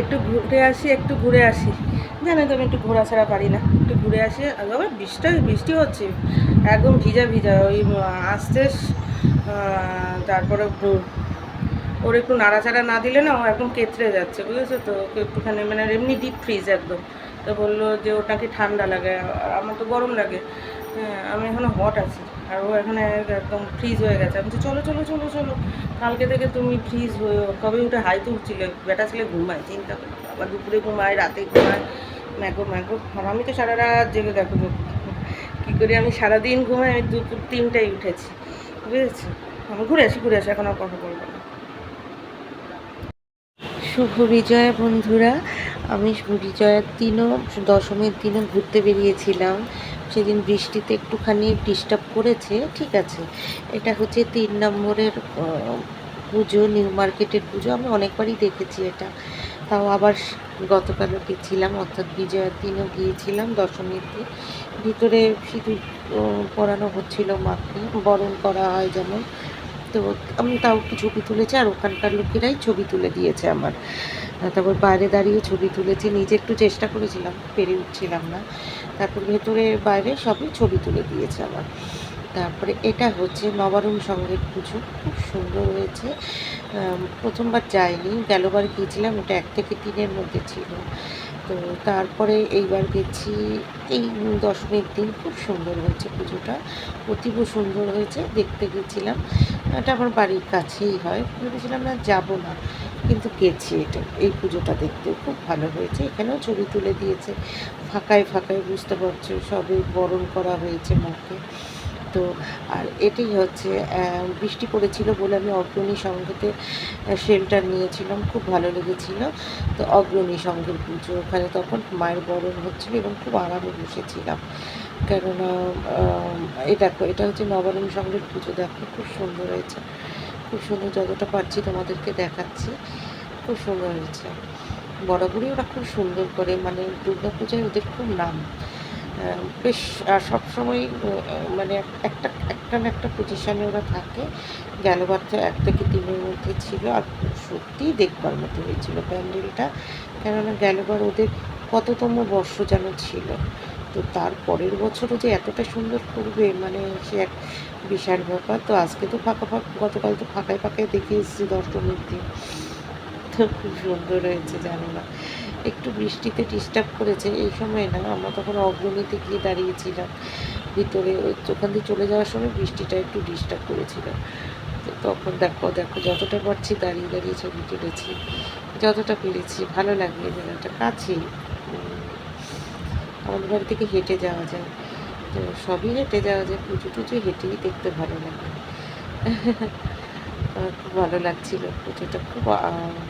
একটু ঘুরে আসি, একটু ঘুরে আসি। জানো তো আমি একটু ঘোরা ছাড়া পারি না। একটু ঘুরে আসি, আবার বৃষ্টি বৃষ্টি হচ্ছে। একদম ভিজা ভিজা। ওই আসতে তারপরে ওর একটু নাড়াচাড়া না দিলে না ও একদম কেতরে যাচ্ছে, বুঝেছ তো? ওকে একটুখানি মানে এমনি ডিপ ফ্রিজ একদম। তো বলল যে ওর নাকি ঠান্ডা লাগে আমার তো গরম লাগে। হ্যাঁ আমি এখনও হট আছি। আর ও এখানে একদম ফ্রিজ হয়ে গেছে। আমি চলো চলো চলো চলো। কালকে থেকে তুমি ফ্রিজ হয়ে কবে উঠে হাই তুলছিলে বেটা ছেলে ঘুমায়, চিন্তা করো আবার দুপুরে ঘুমায়, রাতে ঘুমায়। ম্যাগো ম্যাগো। আর আমি তো সারা রাত জেগে দেখো কী করি আমি? সারাদিন ঘুমাই, আমি দুপুর তিনটায় উঠেছি। বুঝেছি? আমি ঘুরে আসি ঘুরে আসি, এখন আর কথা বলব না। শুভ বিজয়া বন্ধুরা, আমি বিজয়ার দিনও, দশমীর দিনও ঘুরতে বেরিয়েছিলাম। সেদিন বৃষ্টিতে একটুখানি ডিস্টার্ব করেছে, ঠিক আছে, এটা হচ্ছে তিন নম্বরের পুজো নিউ মার্কেটের পুজো, আমি অনেকবারই দেখেছি এটা। তাও আবার গতকালও গেছিলাম অর্থাৎ বিজয়ার দিনও গিয়েছিলাম দশমীতে। ভিতরে সিঁদুর পরানো হচ্ছিল মাকে, বরণ করা হয় যেমন। তো আমি তাও একটু ছবি তুলেছি আর ওখানকার লোকেরাই ছবি তুলে দিয়েছে আমার। তারপর বাইরে দাঁড়িয়ে ছবি তুলেছি, নিজে একটু চেষ্টা করেছিলাম, পেরে উঠছিলাম না। তারপর ভেতরে বাইরে সবই ছবি তুলে দিয়েছে আমার। তারপরে এটা হচ্ছে নবারুণ সঙ্গের পুজো, খুব সুন্দর হয়েছে। প্রথমবার যাইনি, গেলবার গিয়েছিলাম ওটা এক থেকে তিনের মধ্যে ছিল। তো তারপরে এইবার গেছি, এই দশমীর দিন খুব সুন্দর হয়েছে পুজোটা, অতীব সুন্দর হয়েছে, দেখতে গেছিলাম। এটা আমার বাড়ির কাছেই হয়। ভেবেছিলাম না যাব না, কিন্তু গেছি এটা, এই পুজোটা দেখতে, খুব ভালো হয়েছে। এখানেও ছবি তুলে দিয়েছে। ফাঁকায় ফাঁকায় বুঝতে পারছ, সবে বরণ করা হয়েছে মাকে। তো আর এটাই হচ্ছে বৃষ্টি পড়েছিল বলে আমি অগ্রণী সঙ্গেতে শেল্টার নিয়েছিলাম, খুব ভালো লেগেছিল। তো অগ্রণী সঙ্গের পুজো, ওখানে তখন মায়ের বরণ হচ্ছিল এবং খুব আরামে বসেছিলাম। কেননা দেখো, এটা হচ্ছে নবারণ সঙ্গের পুজো, দেখো, খুব সুন্দর হয়েছে। খুব সুন্দর যতটা পারছি তোমাদেরকে দেখাচ্ছি, খুব সুন্দর হয়েছে। বরাবরই ওরা খুব সুন্দর করে মানে দুর্গা পূজায় ওদের খুব নাম। বেশ সবসময় মানে একটা একটা না একটা পজিশানে ওরা থাকে। গেলবার তো এক থেকে তিনের মধ্যে ছিল, আর সত্যিই দেখবার মতো হয়েছিল প্যান্ডেলটা। কেননা গেলবার ওদের কততম বর্ষ যেন ছিল। তো তার পরের বছরও যে এতটা সুন্দর করবে মানে সে এক বিশাল ব্যাপার। তো আজকে তো ফাঁকা ফাঁকা, গতকাল তো ফাঁকায় ফাঁকায় দেখে এসেছি দশমীর দিন তো খুব সুন্দর হয়েছে, জানো না। একটু বৃষ্টিতে ডিস্টার্ব করেছে। এই সময় না, আমরা তখন অগ্রণীতে গিয়ে দাঁড়িয়েছিলাম। ভিতরে ওই ওখান দিয়ে চলে যাওয়ার সময় বৃষ্টিটা একটু ডিস্টার্ব করেছিল। তো তখন দেখো দেখো, যতটা পারছি দাঁড়িয়ে দাঁড়িয়ে ছবি তুলেছি, যতটা পেরেছি। ভালো লাগে জায়গাটা কাছেই আমাদের বাড়ি থেকে হেঁটে যাওয়া যায়। তো সবই হেঁটে যাওয়া যায়। পুজো টুজো হেঁটেই দেখতে ভালো লাগে। খুব ভালো লাগছিল পুজোটা। খুব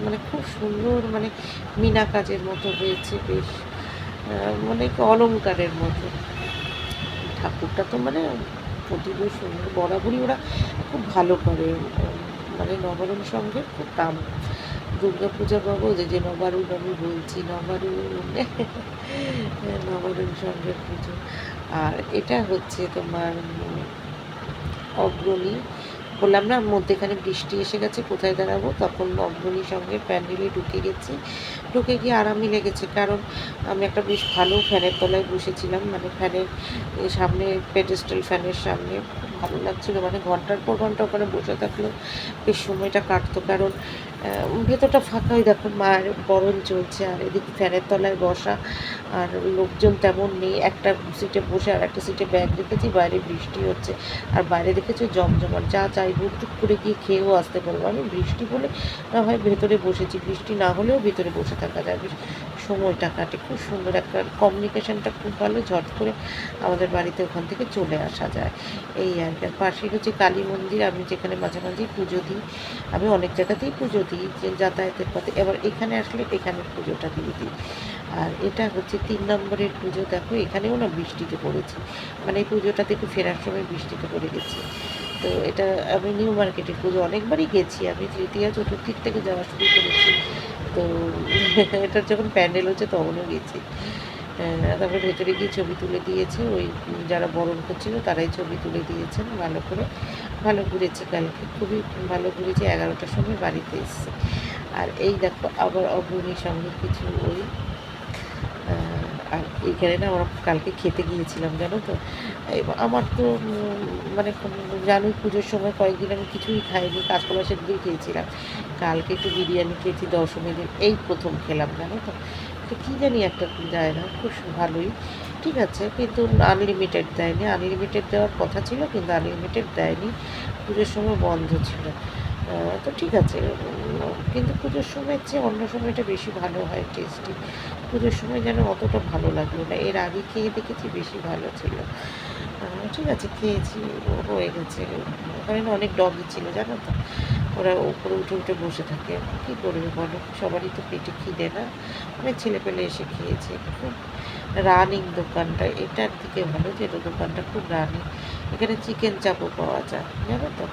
মানে খুব সুন্দর মানে মিনা কাজের মতো হয়েছে বেশ মানে কি অলংকারের মতো। ঠাকুরটা তো মানে অতীব সুন্দর বরাবরই ওরা খুব ভালো করে মানে নবরণ সঙ্গে খুব দাম দুর্গা পূজা পাবো, যে যে নবারুণ আমি বলছি, নবারুণ। নবারুণ সঙ্গের পুজো। আর এটা হচ্ছে তোমার অগ্রণী। বললাম না, মধ্যেখানে বৃষ্টি এসে গেছে, কোথায় দাঁড়াবো? তখন অগ্রণী সঙ্গে প্যান্ডেলে ঢুকে গেছি। ঢুকে গিয়ে আরামই লেগেছে, কারণ আমি একটা বেশ ভালো ফ্যানের তলায় বসেছিলাম। মানে ফ্যানের সামনে পেডেস্টাল ফ্যানের সামনে। ভালো লাগছিল। মানে ঘণ্টার পর ঘণ্টা ওখানে বসে থাকলেও বেশ সময়টা কাটতো কারণ ভেতরটা ফাঁকাই দেখো মায়ের গরম চলছে আর এদিকে ফ্যানের তলায় বসা আর লোকজন তেমন নেই। একটা সিটে বসে আর একটা সিটে ব্যাগ রেখেছি, বাইরে বৃষ্টি হচ্ছে। আর বাইরে দেখেছ জমজমাট, যা চাইব টুক করে গিয়ে খেয়েও আসতে পারব। আমি বৃষ্টি বলে না হয় ভেতরে বসেছি, বৃষ্টি না হলেও ভেতরে বসে থাকা যায়। সময়টা কাটে খুব সুন্দর একটা কমিউনিকেশনটা খুব ভালো, ঝট করে আমাদের বাড়িতে ওখান থেকে চলে আসা যায়। এই আর কি, আর পাশেই হচ্ছে কালী মন্দির, আমি যেখানে মাঝে মাঝেই পুজো দিই। আমি অনেক জায়গাতেই পুজো দিই, যে যাতায়াতের পথে। এবার এখানে আসলে এখানে পুজোটা দিয়ে দিই। আর এটা হচ্ছে তিন নম্বরের পুজো, দেখো এখানেও না বৃষ্টিতে পড়েছে। মানে এই পুজোটা থেকে ফেরার সময় বৃষ্টিতে পড়ে গেছে। তো এটা আমি নিউ মার্কেটের পুজো অনেকবারই গেছি। আমি তৃতীয়, চতুর্থীর থেকে যাওয়া শুরু করেছি। তো এটার যখন প্যান্ডেল হচ্ছে তখনও গেছি। তারপর ভেতরে গিয়ে ছবি তুলে দিয়েছে। ওই যারা বরণ করছিল তারাই ছবি তুলে দিয়েছেন ভালো করে। ভালো ঘুরেছে কালকে। খুবই ভালো ঘুরেছে। এগারোটার সময় বাড়িতে এসছে। আর এই দেখো আবার অগ্রণীর সঙ্গে কিছু ওই আর এইখানে না আমরা কালকে খেতে গিয়েছিলাম, জানো তো? আমার তো মানে জানোই পুজোর সময় কয়েকদিন আমি কিছুই খাইনি, কাঁচকলা সেদিকেই খেয়েছিলাম। কালকে একটু বিরিয়ানি খেয়েছি দশমী দিন, এই প্রথম খেলাম, জানো তো? তো কী জানি একটা যায় না, খুব ভালোই। ঠিক আছে, কিন্তু আনলিমিটেড দেয়নি। আনলিমিটেড দেওয়ার কথা ছিল, কিন্তু আনলিমিটেড দেয়নি। পুজোর সময় বন্ধ ছিল। তো ঠিক আছে কিন্তু পুজোর সময়ের চেয়ে অন্য সময়টা বেশি ভালো হয় টেস্টি পুজোর সময় যেন অতটা ভালো লাগল না। এর আগে খেয়ে দেখেছি বেশি ভালো ছিল। ঠিক আছে, খেয়েছি, হয়ে গেছে। ওখানে না অনেক ডগি ছিল, জানো তো? ওরা উপরে উঠে উঠে বসে থাকে। কী করবে বলো? সবারই তো পেটে খিদে না। অনেক ছেলে পেলে এসে খেয়েছে। খুব রানিং দোকানটা। এটার দিকে ভালো যে এটা দোকানটা খুব রানিং এখানে চিকেন চাপও পাওয়া যায়, জানো তো?